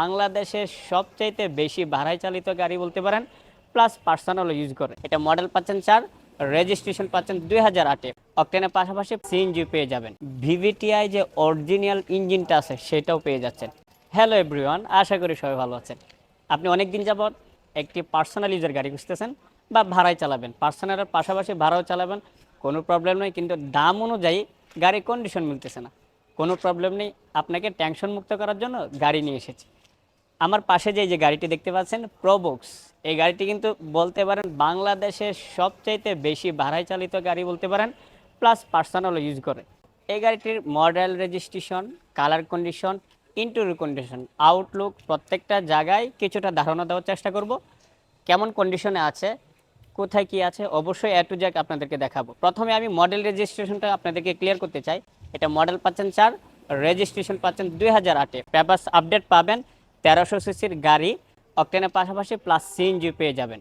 বাংলাদেশের সবচাইতে বেশি ভাড়ায় চালিত গাড়ি বলতে পারেন প্লাস পার্সোনাল ইউজ করে। এটা মডেল পাচ্ছেন চার রেজিস্ট্রেশন পাচ্ছেন দুই হাজার আটে অক্টেনের পাশাপাশি সিএনজি পেয়ে যাবেন। ভিভিটিআই যে অরিজিনাল ইঞ্জিনটা আছে, সেটাও পেয়ে যাচ্ছেন। হ্যালো এভরিওয়ান আশা করি সবাই ভালো আছেন। আপনি অনেক দিন যাবৎ একটি পার্সোনাল ইউজের গাড়ি খুঁজতেছেন বা ভাড়ায় চালাবেন। পার্সোনালের পাশাপাশি ভাড়াও চালাবেন, কোনো প্রবলেম নেই, কিন্তু দাম অনুযায়ী গাড়ির কন্ডিশন মিলতেছে না। কোনো প্রবলেম নেই। আপনাকে টেনশন মুক্ত করার জন্য গাড়ি নিয়ে এসেছি। আমার পাশে যে যে গাড়িটি দেখতে পাচ্ছেন প্রোবক্স এই গাড়িটি কিন্তু বলতে পারেন বাংলাদেশের সবচাইতে বেশি ভাড়ায় চালিত গাড়ি বলতে পারেন প্লাস পার্সোনাল ইউজ করে। এই গাড়িটির model registration colour condition interior condition outlook প্রত্যেকটা জায়গায় কিছুটা ধারণা দেওয়ার চেষ্টা করব। কেমন কন্ডিশনে আছে কোথায় কি আছে, অবশ্যই এ টু জ্যাক আপনাদেরকে দেখাবো। প্রথমে আমি মডেল রেজিস্ট্রেশনটা আপনাদেরকে ক্লিয়ার করতে চাই। এটা মডেল পাচ্ছেন চার রেজিস্ট্রেশন পাচ্ছেন দুই হাজার আটে পেপার্স আপডেট পাবেন, তেরোশো সিসির গাড়ি অক্টেনের পাশাপাশি প্লাস সিএনজি পেয়ে যাবেন।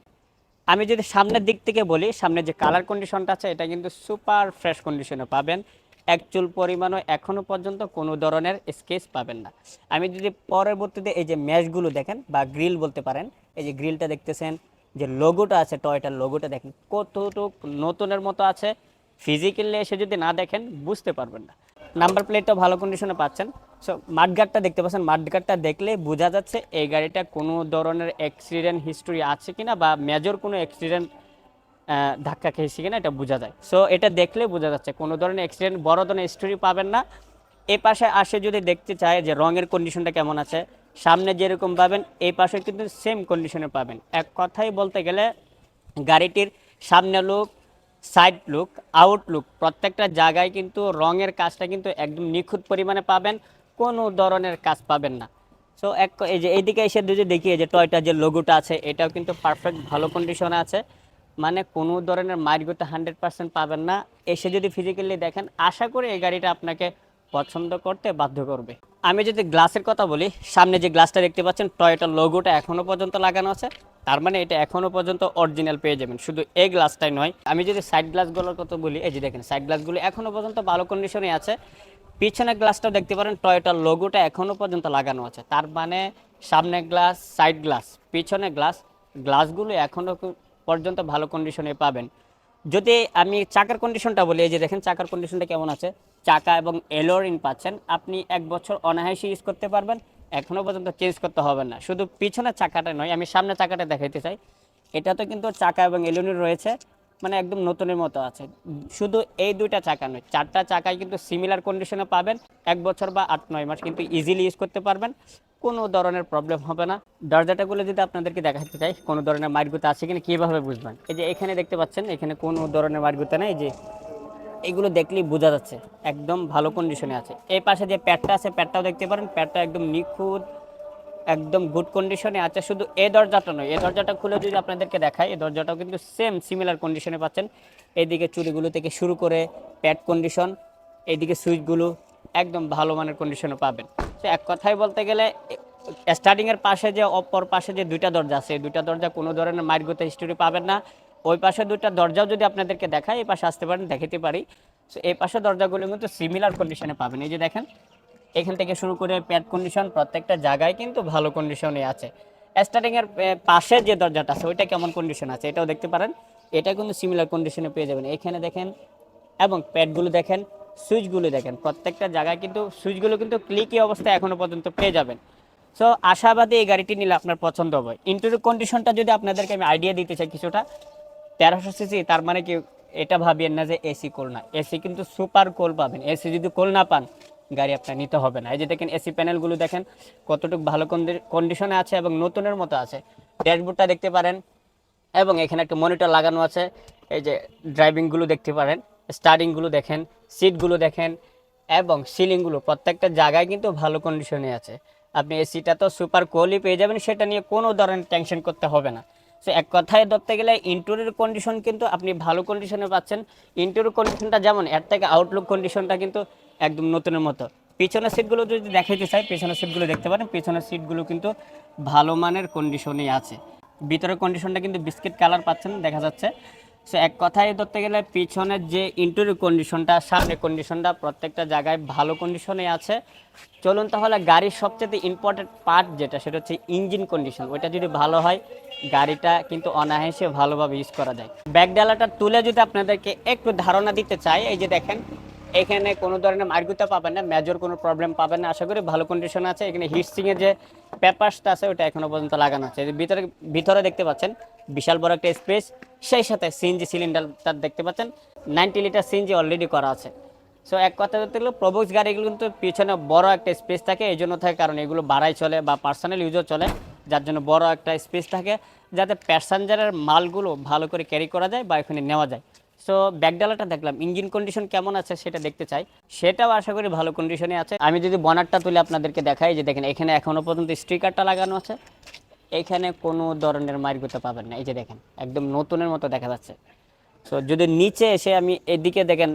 আমি যদি সামনের দিক থেকে বলি, সামনে যে কালার কন্ডিশনটা আছে, এটা কিন্তু সুপার ফ্রেশ কন্ডিশনে পাবেন। এক চুল পরিমাণও এখনও পর্যন্ত কোনো ধরনের স্কেচ পাবেন না। আমি যদি পরবর্তীতে এই যে ম্যাশগুলো দেখেন, বা গ্রিল বলতে পারেন, এই যে গ্রিলটা দেখতেছেন যে লোগোটা আছে টয়টার লোগোটা দেখেন, কতটুক নতুনের মতো আছে। ফিজিক্যালি এসে যদি না দেখেন, বুঝতে পারবেন না। নাম্বার প্লেটটা ভালো কন্ডিশনে পাচ্ছেন। সো মাঠগাটটা দেখতে পাচ্ছেন। মাঠগাটটা দেখলে বোঝা যাচ্ছে এই গাড়িটা কোনো ধরনের অ্যাক্সিডেন্ট হিস্টোরি আছে কিনা বা মেজর কোনো অ্যাক্সিডেন্ট ধাক্কা খেয়েছি কিনা এটা বোঝা যায়। সো এটা দেখলে বোঝা যাচ্ছে, কোনো ধরনের অ্যাক্সিডেন্ট বড় ধরনের স্টোরি পাবেন না। এ পাশে আসে যদি দেখতে চায় যে রঙের কন্ডিশনটা কেমন আছে সামনে যেরকম পাবেন, এই পাশে কিন্তু সেম কন্ডিশনে পাবেন। এক কথাই বলতে গেলে, গাড়িটির সামনে লুক সাইড লুক আউটলুক প্রত্যেকটা জায়গায় কিন্তু রঙের কাজটা কিন্তু একদম নিখুঁত পরিমাণে পাবেন, কোনো ধরনের কাজ পাবেন না। সো এক এই যে এইদিকে এসে যদি দেখি যে টয়টা যে লোগোটা আছে, এটাও কিন্তু পারফেক্ট ভালো কন্ডিশনে আছে। মানে কোনো ধরনের মাইরগোতে হান্ড্রেড পার্সেন্ট পাবেন না। এসে যদি ফিজিক্যালি দেখেন, আশা করি এই গাড়িটা আপনাকে পছন্দ করতে বাধ্য করবে। আমি যদি গ্লাসের কথা বলি, সামনে যে গ্লাসটা দেখতে পাচ্ছেন টয়টার লোগোটা এখনও পর্যন্ত লাগানো আছে। তার মানে এটা এখনও পর্যন্ত অরিজিনাল পেয়ে যাবেন। শুধু এই গ্লাসটাই নয়, আমি যদি সাইড গ্লাসগুলোর কথা বলি, এই যে দেখেন সাইড গ্লাসগুলো এখনও পর্যন্ত ভালো কন্ডিশনে আছে। পিছনের গ্লাসটাও দেখতে পারেন টয়োটার লোগোটা এখনও পর্যন্ত লাগানো আছে। তার মানে সামনে গ্লাস সাইড গ্লাস পিছনে গ্লাস গ্লাসগুলো এখনও পর্যন্ত ভালো কন্ডিশনে পাবেন। যদি আমি চাকার কন্ডিশনটা বলি, এই যে দেখেন, চাকার কন্ডিশনটা কেমন আছে? চাকা এবং এলোরিন পাচ্ছেন, আপনি এক বছর অনায়াসে ইউজ করতে পারবেন। এখনও পর্যন্ত চেঞ্জ করতে হবে না। শুধু পিছনের চাকাটা নয়, আমি সামনে চাকাটা দেখাইতে চাই। এটা তো কিন্তু চাকা এবং এলোরিন রয়েছে মানে একদম নতুনের মতো আছে। শুধু এই দুইটা চাকা নয়, চারটা চাকায় কিন্তু সিমিলার কন্ডিশনে পাবেন। এক বছর বা আট, নয় মাস কিন্তু ইজিলি ইউজ করতে পারবেন। কোনো ধরনের প্রবলেম হবে না। দরজাটাগুলো যদি আপনাদেরকে দেখাতে চাই, কোনো ধরনের মারগুতা আছে কিনা, কীভাবে বুঝবেন? এই যে এখানে দেখতে পাচ্ছেন, এখানে কোনো ধরনের মারগুতা নেই যে এগুলো দেখলেই বোঝা যাচ্ছে, একদম ভালো কন্ডিশনে আছে। এই পাশে যে প্যাডটা আছে, প্যাডটাও দেখতে পারেন, প্যাডটা একদম নিখুঁত, একদম গুড কন্ডিশনে আছে। শুধু এই দরজাটা নয় এই দরজাটা খুলে যদি আপনাদেরকে দেখায় এই দরজাটাও কিন্তু সেম সিমিলার কন্ডিশনে পাচ্ছেন। এইদিকে চুরিগুলো থেকে শুরু করে প্যাড কন্ডিশন এইদিকে সুইচগুলো একদম ভালো মানের কন্ডিশনে পাবেন। তো এক কথায় বলতে গেলে স্টার্টিংয়ের পাশে যে, অপর পাশে যে দুইটা দরজা আছে, এই দুইটা দরজা কোনো ধরনের মাইরগত হিস্টোরি পাবেন না। ওই পাশে দুইটা দরজাও যদি আপনাদেরকে দেখায়, এই পাশে আসতে পারেন দেখাতে পারি। তো এই পাশে দরজাগুলো কিন্তু সিমিলার কন্ডিশনে পাবেন। এই যে দেখেন, এখান থেকে শুরু করে প্যাড কন্ডিশন প্রত্যেকটা জায়গায় কিন্তু ভালো কন্ডিশনে আছে। স্টার্টিং এর পাশে যে দরজাটা আছে, ওইটা কেমন কন্ডিশন আছে এটাও দেখতে পারেন। এটা কিন্তু সিমিলার কন্ডিশনে পেয়ে যাবেন। এখানে দেখেন, এবং প্যাডগুলো দেখেন সুইচগুলো দেখেন, প্রত্যেকটা জায়গায় কিন্তু সুইচগুলো কিন্তু ক্লিকই অবস্থায় এখনও পর্যন্ত পেয়ে যাবেন। সো আশাবাদী এই গাড়িটি নিলে আপনার পছন্দ হবে। ইন্টারভিউ কন্ডিশনটা যদি আপনাদেরকে আমি আইডিয়া দিতে চাই কিছুটা তেরোশো সিসি, তার মানে কি এটা ভাবিয়েন না যে এসি কোল না। এসি কিন্তু সুপার কোল পাবেন। এসি যদি কোল না পান, গাড়ি আপনার নিতে হবে না। এই যে দেখেন, এসি প্যানেলগুলো দেখেন, কতটুকু ভালো কন্ডিশনে আছে এবং নতুনের মতো আছে। ড্যাশবোর্ডটা দেখতে পারেন, এবং এখানে একটা মনিটর লাগানো আছে। এই যে ড্রাইভিংগুলো দেখতে পারেন স্টারিংগুলো দেখেন সিটগুলো দেখেন, এবং সিলিংগুলো প্রত্যেকটা জায়গায় কিন্তু ভালো কন্ডিশনে আছে। আপনি এসিটা তো সুপার কোয়ালি পেয়ে যাবেন, সেটা নিয়ে কোনো ধরনের টেনশন করতে হবে না। সো এক কথায় ধরতে গেলে ইন্টোরের কন্ডিশন কিন্তু আপনি ভালো কন্ডিশনে পাচ্ছেন। ইন্টোর কন্ডিশনটা যেমন, এর থেকে আউটলুক কন্ডিশনটা কিন্তু একদম নতুনের মতো। পিছনের সিটগুলো যদি দেখাইতে চাই, পিছনের সিটগুলো দেখতে পারেন। পিছনের সিটগুলো কিন্তু ভালো মানের কন্ডিশনেই আছে। ভিতরের কন্ডিশনটা কিন্তু বিস্কিট কালার পাচ্ছেন, দেখা যাচ্ছে। সো এক কথায় ধরতে গেলে পিছনের যে ইন্টেরিয়র কন্ডিশনটা সামনের কন্ডিশনটা প্রত্যেকটা জায়গায় ভালো কন্ডিশনে আছে। চলুন তাহলে গাড়ির সবচেয়ে ইম্পর্টেন্ট পার্ট যেটা, সেটা হচ্ছে ইঞ্জিন কন্ডিশন ওইটা যদি ভালো হয়, গাড়িটা কিন্তু অনায়াসে ভালোভাবে ইউজ করা যায়। ব্যাক ডালাটা তুলে যদি আপনাদেরকে একটু ধারণা দিতে চাই, এই যে দেখেন এখানে কোনো ধরনের মার্গুতা পাবেন না মেজর কোনো প্রবলেম পাবেন না, আশা করি ভালো কন্ডিশন আছে। এখানে হিটসিং এর যে পেপারসটা আছে, ওটা এখনও পর্যন্ত লাগানো আছে। ভিতরে ভিতরে দেখতে পাচ্ছেন, বিশাল বড় একটা স্পেস সেই সাথে সিএনজি সিলিন্ডারটা দেখতে পাচ্ছেন নাইনটি লিটার সিএনজি অলরেডি করা আছে। সো এক কথা বলতে গেলে প্রবক্স গাড়িগুলো কিন্তু পিছনে বড় একটা স্পেস থাকে, এই জন্য থাকে, কারণ এগুলো বাড়াই চলে বা পার্সোনাল ইউজও চলে, যার জন্য বড় একটা স্পেস থাকে, যাতে প্যাসেঞ্জারের মালগুলো ভালো করে ক্যারি করা যায় বা এখানে নেওয়া যায়। সো ব্যাকডালাটা দেখলাম। ইঞ্জিন কন্ডিশন কেমন আছে সেটা দেখতে চাই। সেটাও আশা করি ভালো কন্ডিশনে আছে। আমি যদি বনারটা তুলে আপনাদেরকে দেখাই যে দেখেন, এখানে এখনও পর্যন্ত স্টিকারটা লাগানো আছে। এখানে কোনো ধরনের মার্গুতে পাবেন না। এই যে দেখেন, একদম নতুনের মতো দেখা যাচ্ছে। সো যদি নিচে এসে আমি এদিকে দেখেন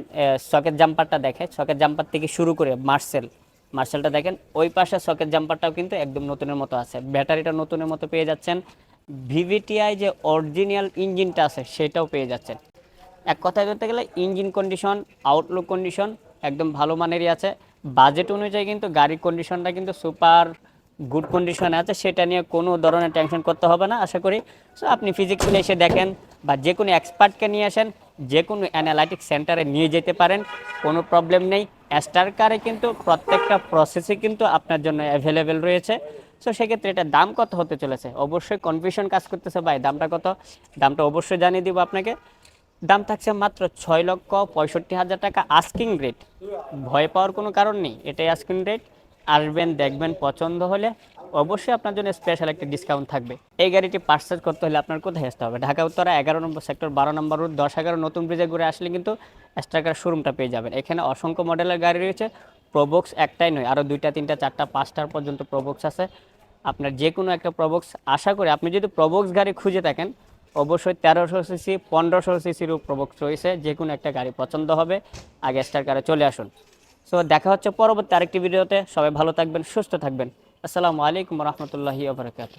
সকেট জাম্পারটা দেখে সকেট জাম্পার থেকে শুরু করে মার্সেল মার্সেলটা দেখেন, ওই পাশে সকেট জাম্পারটাও কিন্তু একদম নতুনের মতো আছে। ব্যাটারিটা নতুনের মতো পেয়ে যাচ্ছেন। ভিভিটিআই যে অরিজিনাল ইঞ্জিনটা আছে, সেটাও পেয়ে যাচ্ছেন। এক কথায় বলতে গেলে ইঞ্জিন কন্ডিশন আউটলুক কন্ডিশন একদম ভালো মানেরই আছে। বাজেট অনুযায়ী কিন্তু গাড়ির কন্ডিশনটা কিন্তু সুপার গুড কন্ডিশনে আছে, সেটা নিয়ে কোনো ধরনের টেনশন করতে হবে না, আশা করি। সো আপনি ফিজিক্যালি এসে দেখেন বা যে কোনো এক্সপার্টকে নিয়ে আসেন, যে কোনো অ্যানালাইটিক সেন্টারে নিয়ে যেতে পারেন, কোনো প্রবলেম নেই। স্টার কারে কিন্তু প্রত্যেকটা প্রসেসই কিন্তু আপনার জন্য অ্যাভেলেবেল রয়েছে। সো সেক্ষেত্রে এটা দাম কত হতে চলেছে? অবশ্যই কনফিউশন কাজ করতেছে ভাই, দামটা কত? দামটা অবশ্যই জানিয়ে দিব আপনাকে। দাম থাকছে মাত্র ছয় লক্ষ পঁয়ষট্টি হাজার টাকা আস্কিং রেট ভয় পাওয়ার কোনো কারণ নেই, এটাই আস্কিং রেট আসবেন, দেখবেন, পছন্দ হলে অবশ্যই আপনার জন্য স্পেশাল একটা ডিসকাউন্ট থাকবে। এই গাড়িটি পার্সেস করতে হলে আপনার কোথায় আসতে হবে? ঢাকা, উত্তরা, এগারো নম্বর সেক্টর বারো নম্বর রুট দশ, এগারো, নতুন ব্রিজে ঘুরে আসলে কিন্তু স্ট্রাকার শোরুমটা পেয়ে যাবেন। এখানে অসংখ্য মডেলের গাড়ি রয়েছে প্রবক্স একটাই নয় আরও দুইটা, তিনটা, চারটা, পাঁচটার পর্যন্ত প্রবক্স আছে। আপনার যে কোনো একটা প্রবক্স আশা করি আপনি যদি প্রবক্স গাড়ি খুঁজে থাকেন অবশ্যই তেরোশো সিসি, পনেরোশো সিসির প্রবক্স রয়েছে যে কোনো একটা গাড়ি পছন্দ হবে। আগে স্টার কারে চলে আসুন। সো দেখা হচ্ছে পরবর্তী আরেকটি ভিডিওতে। সবাই ভালো থাকবেন, সুস্থ থাকবেন। আসসালামু আলাইকুম রহমতুল্লাহি আবরকাত